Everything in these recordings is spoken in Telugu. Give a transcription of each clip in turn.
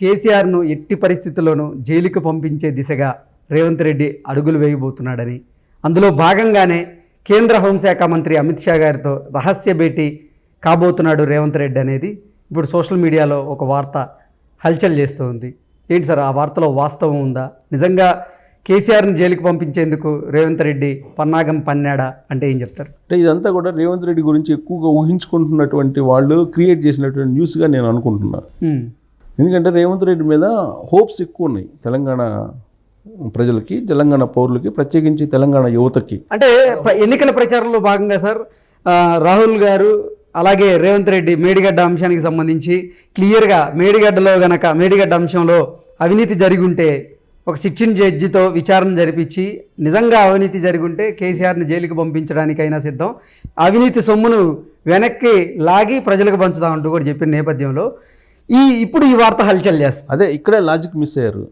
కేసీఆర్ను ఎట్టి పరిస్థితుల్లోనూ జైలుకు పంపించే దిశగా రేవంత్ రెడ్డి అడుగులు వేయబోతున్నాడని. అందులో భాగంగానే కేంద్ర హోంశాఖ మంత్రి అమిత్ షా గారితో రహస్య భేటీ కాబోతున్నాడు రేవంత్ రెడ్డి అనేది. ఇప్పుడు సోషల్ మీడియాలో ఒక వార్త హల్చల్ చేస్తూ ఉంది ఏంటి సార్ ఆ వార్తలో వాస్తవం ఉందా? నిజంగా కేసీఆర్ను జైలుకు పంపించేందుకు రేవంత్ రెడ్డి పన్నాగం పన్నాడా అంటే ఏం చెప్తారు? అంటే ఇదంతా కూడా రేవంత్ రెడ్డి గురించి ఎక్కువగా ఊహించుకుంటున్నటువంటి వాళ్ళు క్రియేట్ చేసినటువంటి న్యూస్గా నేను అనుకుంటున్నాను ఎందుకంటే రేవంత్ రెడ్డి మీద హోప్స్ ఎక్కువ ఉన్నాయి తెలంగాణ ప్రజలకి తెలంగాణ పౌరులకి ప్రత్యేకించి తెలంగాణ యువతకి. అంటే ఎన్నికల ప్రచారంలో భాగంగా సార్ రాహుల్ గారు అలాగే రేవంత్ రెడ్డి మేడిగడ్డ అంశానికి సంబంధించి క్లియర్గా మేడిగడ్డలో గనక మేడిగడ్డ అంశంలో అవినీతి జరిగి ఉంటే ఒక శిక్షణ జడ్జితో విచారణ జరిపించి నిజంగా అవినీతి జరిగి ఉంటే కేసీఆర్ని జైలుకి పంపించడానికైనా సిద్ధం. అవినీతి సొమ్మును వెనక్కి లాగి ప్రజలకు పంచుదామంటూ కూడా చెప్పిన నేపథ్యంలో ఈ ఇప్పుడు ఈ వార్త హల్చల్ చేస్తుంది అదే ఇక్కడే లాజిక్ మిస్ అయ్యారు.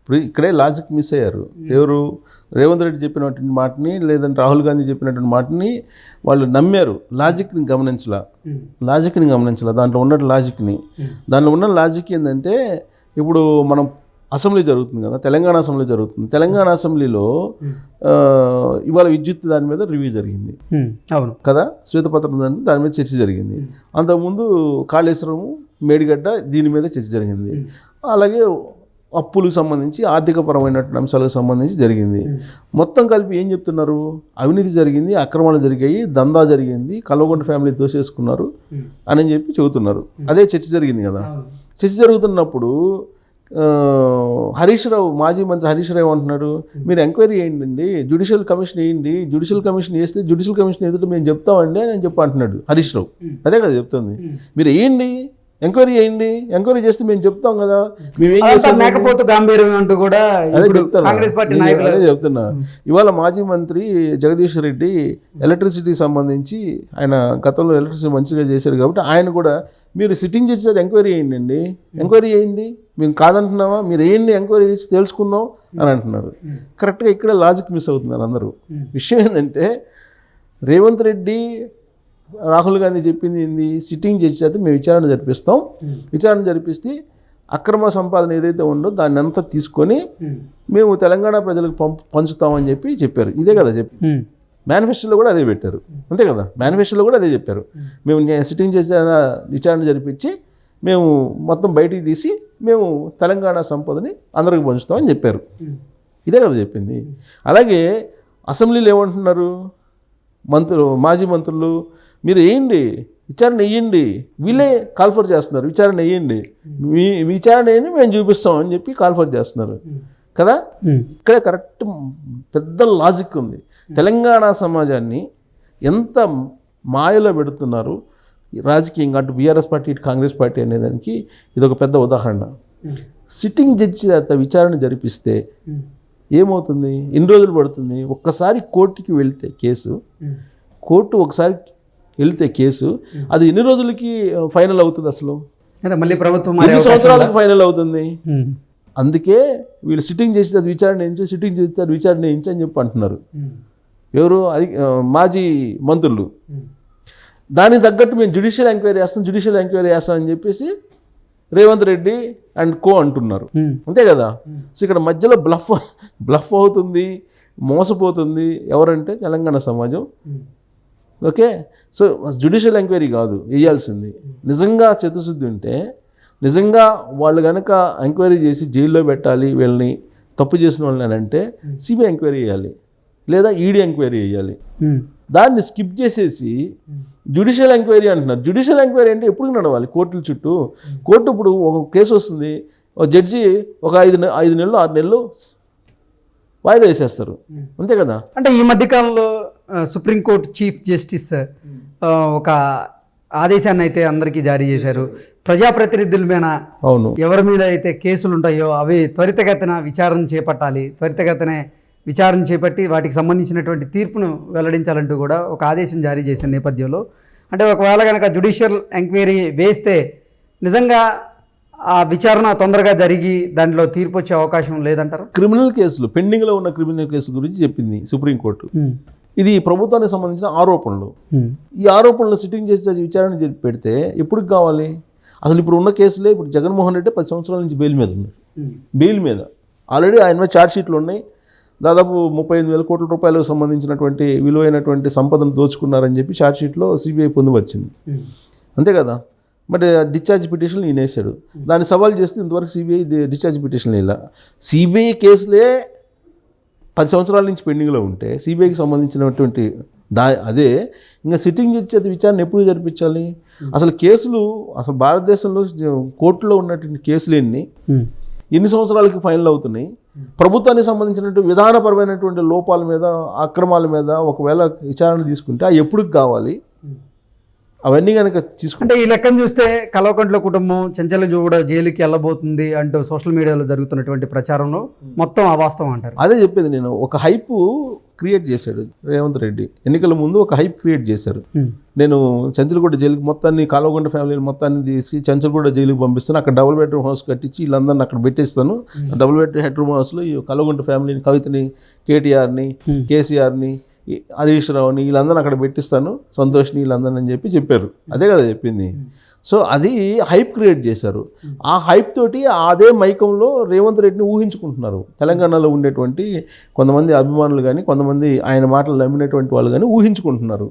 ఇప్పుడు ఇక్కడే లాజిక్ మిస్ అయ్యారు. ఎవరు? రేవంత్ రెడ్డి చెప్పినటువంటి మాటని లేదంటే రాహుల్ గాంధీ చెప్పినటువంటి మాటని వాళ్ళు నమ్మారు. లాజిక్ని గమనించలా. లాజిక్ని గమనించలా. దాంట్లో ఉన్న లాజిక్ని. దాంట్లో ఉన్న లాజిక్ ఏంటంటే ఇప్పుడు మనం అసెంబ్లీ జరుగుతుంది కదా తెలంగాణ అసెంబ్లీ జరుగుతుంది. తెలంగాణ అసెంబ్లీలో ఇవాళ విద్యుత్ దాని మీద రివ్యూ జరిగింది. అవును. కదా శ్వేతపత్రం దాని దాని మీద చర్చ జరిగింది. అంతకుముందు కాళేశ్వరము మేడిగడ్డ దీని మీద చర్చ జరిగింది. అలాగే అప్పులకు సంబంధించి ఆర్థికపరమైనటువంటి అంశాలకు సంబంధించి జరిగింది. మొత్తం కలిపి ఏం చెప్తున్నారు? అవినీతి జరిగింది అక్రమాలు జరిగాయి దందా జరిగింది కల్వకుంట ఫ్యామిలీ దోసేసుకున్నారు అని చెప్పి చెబుతున్నారు. అదే చర్చ జరిగింది కదా. చర్చ జరుగుతున్నప్పుడు హరీష్ రావు మాజీ మంత్రి హరీష్ రావు అంటున్నాడు మీరు ఎంక్వైరీ చేయండి జ్యుడిషియల్ కమిషన్ వేయండి జ్యుడిషియల్ కమిషన్ వేస్తే జ్యుడిషియల్ కమిషన్ ఎదుట మేము చెప్తామండి అని చెప్పి అంటున్నాడు హరీష్ రావు. అదే కదా చెప్తుంది. మీరు వేయండి ఎంక్వైరీ చేయండి. ఎంక్వైరీ చేస్తే మేము చెప్తాం కదా. మేము చేస్తాం మేకపోతు గాంభీర్యం అంటూ కూడా అదే చెప్తున్నా. కాంగ్రెస్ పార్టీ నాయకులు అదే చెప్తున్నా. ఇవాళ మాజీ మంత్రి జగదీష్ రెడ్డి ఎలక్ట్రిసిటీ సంబంధించి ఆయన గతంలో ఎలక్ట్రిసిటీ మంచిగా చేశారు కాబట్టి ఆయన కూడా మీరు సిట్టింగ్ చేసేది ఎంక్వైరీ చేయండి అండి. ఎంక్వైరీ చేయండి. మేము కాదంటున్నావా మీరు వేయండి ఎంక్వైరీ చేసి తెలుసుకుందాం అని అంటున్నారు. కరెక్ట్గా ఇక్కడ లాజిక్ మిస్ అవుతున్నారు అందరూ. విషయం ఏంటంటే రేవంత్ రెడ్డి రాహుల్ గాంధీ చెప్పింది ఏంది? సిట్టింగ్ జడ్జి చేత మేము విచారణ జరిపిస్తాం. విచారణ జరిపిస్తే అక్రమ సంపాదన ఏదైతే ఉందో దాన్ని అంతా తీసుకొని మేము తెలంగాణ ప్రజలకు పంపు పంచుతామని చెప్పి చెప్పారు. ఇదే కదా చెప్పి. మేనిఫెస్టోలో కూడా అదే పెట్టారు. అంతే కదా? మేనిఫెస్టోలో కూడా అదే చెప్పారు. మేము సిట్టింగ్ చేసిన విచారణ జరిపించి మేము మొత్తం బయటికి తీసి మేము తెలంగాణ సంపదని అందరికి పంచుతామని చెప్పారు. ఇదే కదా చెప్పింది. అలాగే అసెంబ్లీలో ఏమంటున్నారు? మంత్రులు మాజీ మంత్రులు మీరు వేయండి. విచారణ వేయండి. వీళ్ళే కాల్ఫర్ చేస్తున్నారు. విచారణ వేయండి. మీ విచారణ వేయండి మేము చూపిస్తాం అని చెప్పి కాల్ఫర్ చేస్తున్నారు. కదా? ఇక్కడే కరెక్ట్ పెద్ద లాజిక్ ఉంది. తెలంగాణ సమాజాన్ని ఎంత మాయలో పెడుతున్నారు? రాజకీయంగా అటు బీఆర్ఎస్ పార్టీ ఇటు కాంగ్రెస్ పార్టీ అనేదానికి ఇది ఒక పెద్ద ఉదాహరణ. సిట్టింగ్ జడ్జి చేత విచారణ జరిపిస్తే ఏమవుతుంది? ఎన్ని రోజులు పడుతుంది? ఒక్కసారి కోర్టుకి వెళ్తే కేసు కోర్టు ఒకసారి వెళ్తే కేసు. అది ఎన్ని రోజులకి ఫైనల్ అవుతుంది అసలు? అంటే మళ్ళీ ప్రభుత్వం ఎన్ని సంవత్సరాలకు ఫైనల్ అవుతుంది? అందుకే వీళ్ళు సిట్టింగ్ చేసి అది విచారణ వేయించి సిట్టింగ్ చేస్తే అది విచారణ వేయించి అని చెప్పి అంటున్నారు. ఎవరు? అది మాజీ మంత్రులు. దానికి తగ్గట్టు మేము జ్యుడిషియల్ ఎంక్వైరీ చేస్తాం జ్యుడిషియల్ ఎంక్వైరీ చేస్తాం అని చెప్పేసి రేవంత్ రెడ్డి అండ్ కో అంటున్నారు. అంతే కదా? సో ఇక్కడ మధ్యలో బ్లఫ్ బ్లఫ్ అవుతుంది మోసపోతుంది ఎవరంటే తెలంగాణ సమాజం. ఓకే? సో జ్యుడిషియల్ ఎంక్వైరీ కాదు వేయాల్సింది నిజంగా చిత్తశుద్ధి ఉంటే నిజంగా వాళ్ళు కనుక ఎంక్వైరీ చేసి జైల్లో పెట్టాలి వీళ్ళని తప్పు చేసిన వాళ్ళని అని అంటే సిబిఐ ఎంక్వైరీ చేయాలి లేదా ఈడీ ఎంక్వైరీ చేయాలి. ఉమ్, దాన్ని స్కిప్ చేసేసి జ్యుడిషియల్ ఎంక్వైరీ అంటున్నారు. జ్యుడిషియల్ ఎంక్వైరీ అంటే ఎప్పుడు నడవాలి? కోర్టుల చుట్టూ. కోర్టు ఇప్పుడు ఒక కేసు వస్తుంది. ఒక జడ్జి ఒక ఐదు ఐదు నెలలు ఆరు నెలలు వాయిదా వేసేస్తారు. అంతే కదా? అంటే ఈ మధ్యకాలంలో సుప్రీంకోర్టు చీఫ్ జస్టిస్ ఒక ఆదేశాన్ని అయితే అందరికీ జారీ చేశారు. ప్రజాప్రతినిధుల మీద అవును. ఎవరి మీద అయితే కేసులు ఉంటాయో అవి త్వరితగతిన విచారణ చేపట్టాలి. త్వరితగతినే విచారణ చేపట్టి వాటికి సంబంధించినటువంటి తీర్పును వెల్లడించాలంటూ కూడా ఒక ఆదేశం జారీ చేసిన నేపథ్యంలో. అంటే ఒకవేళ కనుక జుడిషియల్ ఎంక్వైరీ వేస్తే నిజంగా ఆ విచారణ తొందరగా జరిగి దాంట్లో తీర్పు వచ్చే అవకాశం లేదంటారు? క్రిమినల్ కేసులు పెండింగ్లో ఉన్న క్రిమినల్ కేసుల గురించి చెప్పింది సుప్రీంకోర్టు ఇది ప్రభుత్వానికి సంబంధించిన ఆరోపణలు. ఈ ఆరోపణలు సిట్టింగ్ చేసి విచారణ పెడితే ఎప్పుడు కావాలి? అసలు ఇప్పుడు ఉన్న కేసులే ఇప్పుడు జగన్మోహన్ రెడ్డి పది సంవత్సరాల నుంచి బెయిల్ మీద ఉన్నారు బెయిల్ మీద. ఆల్రెడీ ఆయన మీద ఛార్జ్ షీట్లు ఉన్నాయి. దాదాపు ముప్పై ఐదు వేల కోట్ల రూపాయలకు సంబంధించినటువంటి విలువైనటువంటి సంపదను దోచుకున్నారని చెప్పి ఛార్జ్ షీట్లో సిబిఐ పొందుపరిచింది. అంతే కదా? మరి డిశ్చార్జ్ పిటిషన్ ఈయన వేసాడు దాన్ని సవాల్ చేస్తే ఇంతవరకు సిబిఐ డిశ్చార్జ్ పిటిషన్ ఇలా. సిబిఐ కేసులే పది సంవత్సరాల నుంచి పెండింగ్లో ఉంటే సిబిఐకి సంబంధించినటువంటి దా అదే ఇంకా సిట్టింగ్ ఇచ్చేది విచారణ ఎప్పుడు జరిపించాలి? అసలు కేసులు అసలు భారతదేశంలో కోర్టులో ఉన్నటువంటి కేసులు ఎన్ని? ఎన్ని సంవత్సరాలకి ఫైనల్ అవుతున్నాయి? ప్రభుత్వానికి సంబంధించినటువంటి విధానపరమైనటువంటి లోపాల మీద అక్రమాల మీద ఒకవేళ విచారణ తీసుకుంటే ఎప్పుడు కావాలి? అవన్నీ కనుక తీసుకుంటే ఈ లెక్కను చూస్తే కల్వకుంట్ల కుటుంబం చెంచల కూడా జైలుకి వెళ్ళబోతుంది అంటూ సోషల్ మీడియాలో జరుగుతున్నటువంటి ప్రచారంలో మొత్తం అవాస్తవం అంటారు. అదే చెప్పేది నేను. ఒక హైప్ క్రియేట్ చేశాడు రేవంత్ రెడ్డి. ఎన్నికల ముందు ఒక హైప్ క్రియేట్ చేశారు. నేను చంచలగూడ జైలుకి మొత్తాన్ని కాలువగొండ ఫ్యామిలీ మొత్తాన్ని తీసి చంచలగూడ జైలుకి పంపిస్తాను. అక్కడ డబుల్ బెడ్రూమ్ హౌస్ కట్టించి వీళ్ళందరిని అక్కడ పెట్టేస్తాను. డబుల్ బెడ్ హెడ్రూమ్ హౌస్లో ఈ కాలువగొండ ఫ్యామిలీని కవితని కేటీఆర్ని కేసీఆర్ని హరీష్ రావుని వీళ్ళందరూ అక్కడ పెట్టిస్తాను సంతోష్ని వీళ్ళందరిని అని చెప్పి చెప్పారు. అదే కదా చెప్పింది. సో అది హైప్ క్రియేట్ చేశారు. ఆ హైప్ తోటి అదే మైకంలో రేవంత్ రెడ్డిని ఊహించుకుంటున్నారు. తెలంగాణలో ఉండేటువంటి కొంతమంది అభిమానులు కానీ కొంతమంది ఆయన మాటలు నమ్మినటువంటి వాళ్ళు కానీ ఊహించుకుంటున్నారు.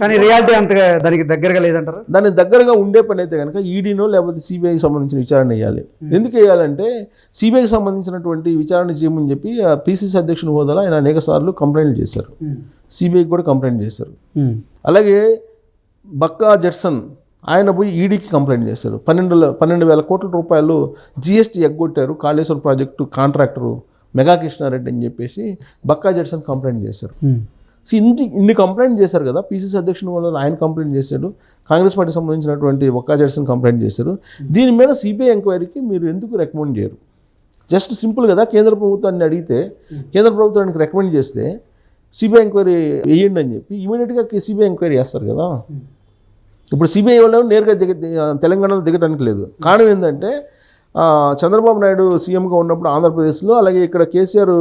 కానీ రియాలిటీ అంతగా దానికి దగ్గరగా లేదంటారు? దాని దగ్గరగా ఉండే పని అయితే కనుక ఈడీనో లేకపోతే సిబిఐకి సంబంధించిన విచారణ వేయాలి. ఎందుకు వేయాలంటే సిబిఐకి సంబంధించినటువంటి విచారణ చేయమని చెప్పి పిసిసి అధ్యక్షుని హోదాలో ఆయన అనేక సార్లు కంప్లైంట్లు చేశారు. సిబిఐకి కూడా కంప్లైంట్ చేశారు. అలాగే బక్కా జడ్సన్ ఆయన పోయి ఈడీకి కంప్లైంట్ చేశారు. పన్నెండు పన్నెండు వేల కోట్ల రూపాయలు జిఎస్టీ ఎగ్గొట్టారు కాళేశ్వరం ప్రాజెక్టు కాంట్రాక్టరు మెగా కృష్ణారెడ్డి అని చెప్పేసి బక్కా జడ్సన్ కంప్లైంట్ చేశారు. సో ఇన్ని ఇన్ని కంప్లైంట్ చేశారు కదా పీసీసీ అధ్యక్షుని వల్ల ఆయన కంప్లైంట్ చేశాడు కాంగ్రెస్ పార్టీ సంబంధించినటువంటి ఒక్కా జడ్సన్ కంప్లైంట్ చేశారు. దీని మీద సిబిఐ ఎంక్వైరీకి మీరు ఎందుకు రికమెండ్ చేయరు? జస్ట్ సింపుల్ కదా కేంద్ర ప్రభుత్వాన్ని అడిగితే కేంద్ర ప్రభుత్వానికి రికమెండ్ చేస్తే సిబిఐ ఎంక్వైరీ వేయండి అని చెప్పి ఇమీడియట్గా సిబిఐ ఎంక్వైరీ చేస్తారు కదా. ఇప్పుడు సిబిఐ వాళ్ళు నేరుగా దిగ తెలంగాణలో దిగడానికి లేదు. కారణం ఏంటంటే చంద్రబాబు నాయుడు సీఎంగా ఉన్నప్పుడు ఆంధ్రప్రదేశ్లో అలాగే ఇక్కడ కేసీఆర్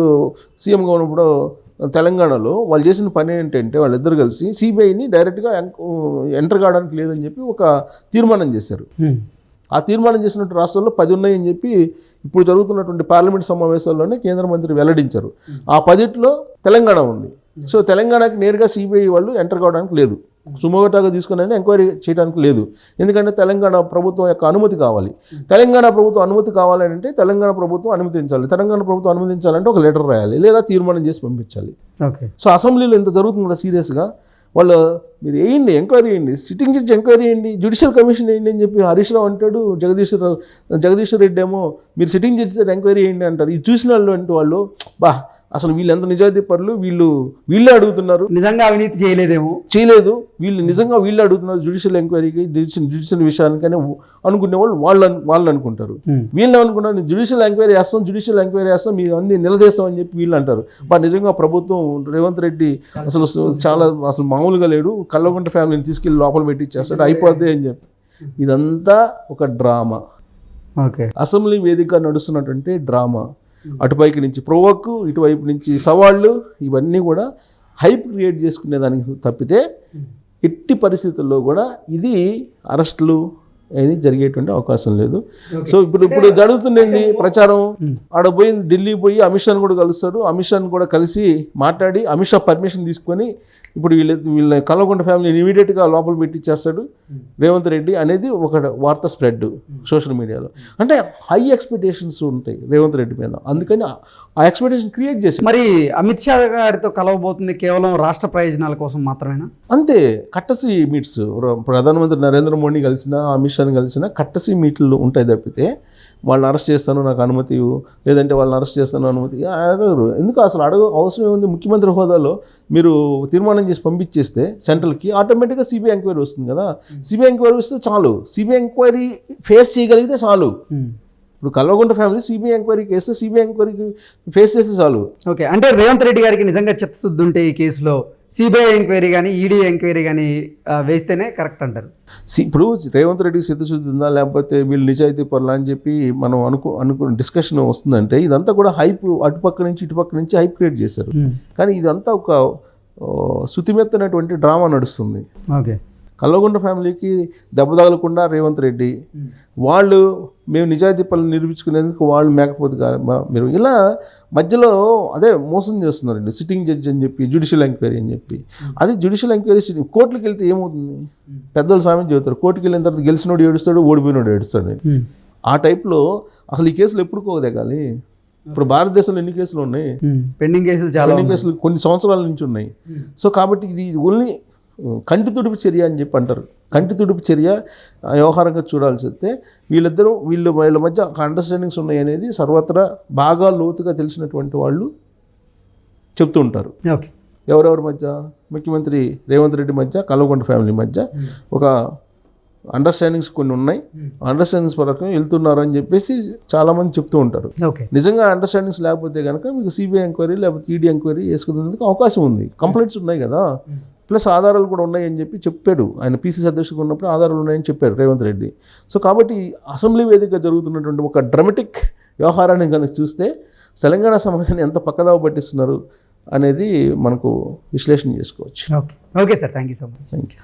సీఎంగా ఉన్నప్పుడు తెలంగాణలో వాళ్ళు చేసిన పని ఏంటంటే వాళ్ళిద్దరు కలిసి సిబిఐని డైరెక్ట్గా ఎంటర్ కావడానికి లేదని చెప్పి ఒక తీర్మానం చేశారు. ఆ తీర్మానం చేసినట్టు రాష్ట్రాల్లో పది ఉన్నాయని చెప్పి ఇప్పుడు జరుగుతున్నటువంటి పార్లమెంట్ సమావేశాల్లోనే కేంద్ర మంత్రి వెల్లడించారు. ఆ పదిట్లో తెలంగాణ ఉంది. సో తెలంగాణకి నేరుగా సిబిఐ వాళ్ళు ఎంటర్ కావడానికి లేదు. సుమోగటాగా తీసుకుని ఎంక్వైరీ చేయడానికి లేదు. ఎందుకంటే తెలంగాణ ప్రభుత్వం యొక్క అనుమతి కావాలి. తెలంగాణ ప్రభుత్వం అనుమతి కావాలని అంటే తెలంగాణ ప్రభుత్వం అనుమతించాలి. తెలంగాణ ప్రభుత్వం అనుమతించాలంటే ఒక లెటర్ రాయాలి లేదా తీర్మానం చేసి పంపించాలి. ఓకే. సో అసెంబ్లీలో ఇంత జరుగుతుంది కదా సీరియస్గా. వాళ్ళు మీరు వేయండి ఎంక్వైరీ చేయండి. సిట్టింగ్ జడ్జి ఎంక్వైరీ చేయండి. జ్యుడిషియల్ కమిషన్ వేయండి అని చెప్పి హరీష్ రావు అంటాడు జగదీష్ రావు జగదీశ్వర్ రెడ్డి ఏమో మీరు సిట్టింగ్ జడ్జి ఎంక్వైరీ చేయండి అంటారు. ఇది చూసిన వాళ్ళు అంటే వాళ్ళు బా అసలు వీళ్ళు ఎంత నిజాయితీ పరులు? వీళ్ళు వీళ్ళే అడుగుతున్నారు. నిజంగా అవినీతి చేయలేదేమో? చేయలేదు. వీళ్ళు నిజంగా వీళ్ళు అడుగుతున్నారు జ్యుడిషియల్ ఎంక్వైరీకి జ్యుడిషియల్ జ్యుడిషియల్ విషయానికనే అనుకునే వాళ్ళు వాళ్ళు వాళ్ళు అనుకుంటారు. వీళ్ళు అనుకున్నారు జ్యుడిషియల్ ఎంక్వైరీ చేస్తాం జ్యుడిషియల్ ఎంక్వైరీ చేస్తాం మీరు అన్ని నిలదీస్తాం అని చెప్పి వీళ్ళు అంటారు. బా నిజంగా ప్రభుత్వం రేవంత్ రెడ్డి అసలు చాలా అసలు మామూలుగా లేడు. కల్లగుంట ఫ్యామిలీని తీసుకెళ్ళి లోపల పెట్టి ఇచ్చేస్తాడు. అయిపోద్ది అని చెప్పి. ఇదంతా ఒక డ్రామా. ఓకే. అసెంబ్లీ వేదిక నడుస్తున్నటువంటి డ్రామా. అటుపైకి నుంచి ప్రొవక్ ఇటువైపు నుంచి సవాళ్ళు ఇవన్నీ కూడా హైప్ క్రియేట్ చేసుకునే దానికి తప్పితే ఎట్టి పరిస్థితుల్లో కూడా ఇది అరెస్టులు అనేది జరిగేటువంటి అవకాశం లేదు. సో ఇప్పుడు ఇప్పుడు జరుగుతున్నది ప్రచారం. ఆడ పోయి ఢిల్లీ పోయి అమిత్ షాని కూడా కలుస్తాడు. అమిత్ షాని కూడా కలిసి మాట్లాడి అమిత్ షా పర్మిషన్ తీసుకొని ఇప్పుడు వీళ్ళ వీళ్ళ కల్వకుంట ఫ్యామిలీని ఇమీడియట్గా లోపల పెట్టిచ్చేస్తాడు రేవంత్ రెడ్డి అనేది ఒక వార్త స్ప్రెడ్ సోషల్ మీడియాలో అంటే హై ఎక్స్పెక్టేషన్స్ ఉంటాయి రేవంత్ రెడ్డి మీద. అందుకని ఆ- ఎక్స్పెక్టేషన్ క్రియేట్ చేసి మరి అమిత్ షా గారితో కలవబోతుంది కేవలం రాష్ట్ర ప్రయోజనాల కోసం మాత్రమేనా? అంతే కట్టసి మీట్స్ ప్రధానమంత్రి నరేంద్ర మోడీ కలిసిన అమిత్ షాని కలిసిన కట్టసి మీట్లు ఉంటాయి తప్పితే వాళ్ళని అరెస్ట్ చేస్తాను నాకు అనుమతి లేదంటే వాళ్ళని అరెస్ట్ చేస్తాను అనుమతి. అడగరు. ఎందుకు అసలు అడగ అవసరం ఏముంది? ముఖ్యమంత్రి హోదాలో మీరు తీర్మానం చేసి పంపించేస్తే సెంట్రల్కి ఆటోమేటిక్గా సిబిఐ ఎంక్వైరీ వస్తుంది కదా. సిబిఐ ఎంక్వైరీ వస్తే చాలు. సిబిఐ ఎంక్వైరీ ఫేస్ చేయగలిగితే చాలు. ఇప్పుడు కల్వకుంట ఫ్యామిలీ సిబిఐ ఎంక్వైరీకి వేస్తే సిబిఐ ఎంక్వైరీకి ఫేస్ చేస్తే చాలు. ఓకే. అంటే రేవంత్ రెడ్డి గారికి నిజంగా చిత్తశుద్ధి ఉంటే ఈ కేసులో సిబిఐ ఎంక్వైరీ కానీ ఈడీ ఎంక్వైరీ కానీ వేస్తేనే కరెక్ట్ అంటారు. సి- ఇప్పుడు రేవంత్ రెడ్డికి సిద్ధశుద్ధి ఉందా లేకపోతే వీళ్ళు నిజాయితీ పరులా అని చెప్పి మనం అనుకో అనుకు డిస్కషన్ వస్తుందంటే ఇదంతా కూడా హైప్ అటుపక్క నుంచి ఇటుపక్క నుంచి హైప్ క్రియేట్ చేశారు. కానీ ఇదంతా ఒక శుతిమెత్తనటువంటి డ్రామా నడుస్తుంది. ఓకే. కల్వకుంట్ల ఫ్యామిలీకి దెబ్బ తగలకుండా రేవంత్ రెడ్డి వాళ్ళు మేము నిజాయితీ పనులు నిరూపించుకునేందుకు వాళ్ళు మేకపోతే మీరు ఇలా మధ్యలో అదే మోసం చేస్తున్నారండి. సిట్టింగ్ జడ్జి అని చెప్పి జ్యుడిషియల్ ఎంక్వైరీ అని చెప్పి. అది జ్యుడిషియల్ ఎంక్వైరీ సిట్టింగ్ కోర్టులకు వెళ్తే ఏమవుతుంది? పెద్దలు సామెత చెబుతారు కోర్టుకి వెళ్ళిన తర్వాత గెలిచినోడు ఏడుస్తాడు ఓడిపోయినోడు ఏడుస్తాడు. ఆ టైప్లో అసలు ఈ కేసులు ఎప్పుడు కోదెగాలి ఇప్పుడు భారతదేశంలో ఎన్ని కేసులు ఉన్నాయి. పెండింగ్ కేసులు చాలా కేసులు కొన్ని సంవత్సరాల నుంచి ఉన్నాయి. సో కాబట్టి ఇది ఓన్లీ కంటి తుడుపు చర్య అని చెప్పి అంటారు. కంటి తుడుపు చర్య వ్యవహారంగా చూడాల్సి వస్తే వీళ్ళిద్దరూ వీళ్ళు వీళ్ళ మధ్య ఒక అండర్స్టాండింగ్స్ ఉన్నాయి అనేది సర్వత్రా బాగా లోతుగా తెలిసినటువంటి వాళ్ళు చెప్తూ ఉంటారు. ఓకే. ఎవరెవరి మధ్య? ముఖ్యమంత్రి రేవంత్ రెడ్డి మధ్య కల్వకుంట్ల ఫ్యామిలీ మధ్య ఒక అండర్స్టాండింగ్స్ కొన్ని ఉన్నాయి. అండర్స్టాండింగ్స్ ప్రకారం వెళ్తున్నారు అని చెప్పేసి చాలామంది చెప్తూ ఉంటారు. ఓకే. నిజంగా అండర్స్టాండింగ్స్ లేకపోతే కనుక మీకు సిబిఐ ఎంక్వైరీ లేకపోతే ఈడీ ఎంక్వైరీ వేసుకునేందుకు అవకాశం ఉంది. కంప్లైంట్స్ ఉన్నాయి కదా. ప్లస్ ఆధారాలు కూడా ఉన్నాయి అని చెప్పి చెప్పాడు. ఆయన పీసీసీ అధ్యక్షుడు ఉన్నప్పుడు ఆధారాలు ఉన్నాయని చెప్పారు రేవంత్ రెడ్డి. సో కాబట్టి అసెంబ్లీ వేదికగా జరుగుతున్నటువంటి ఒక డ్రమటిక్ వ్యవహారాన్ని కనుక చూస్తే తెలంగాణ సమస్యని ఎంత పక్కదావ పట్టిస్తున్నారు అనేది మనకు విశ్లేషణ చేసుకోవచ్చు. Okay. Okay sir. Thank you so much. Thank you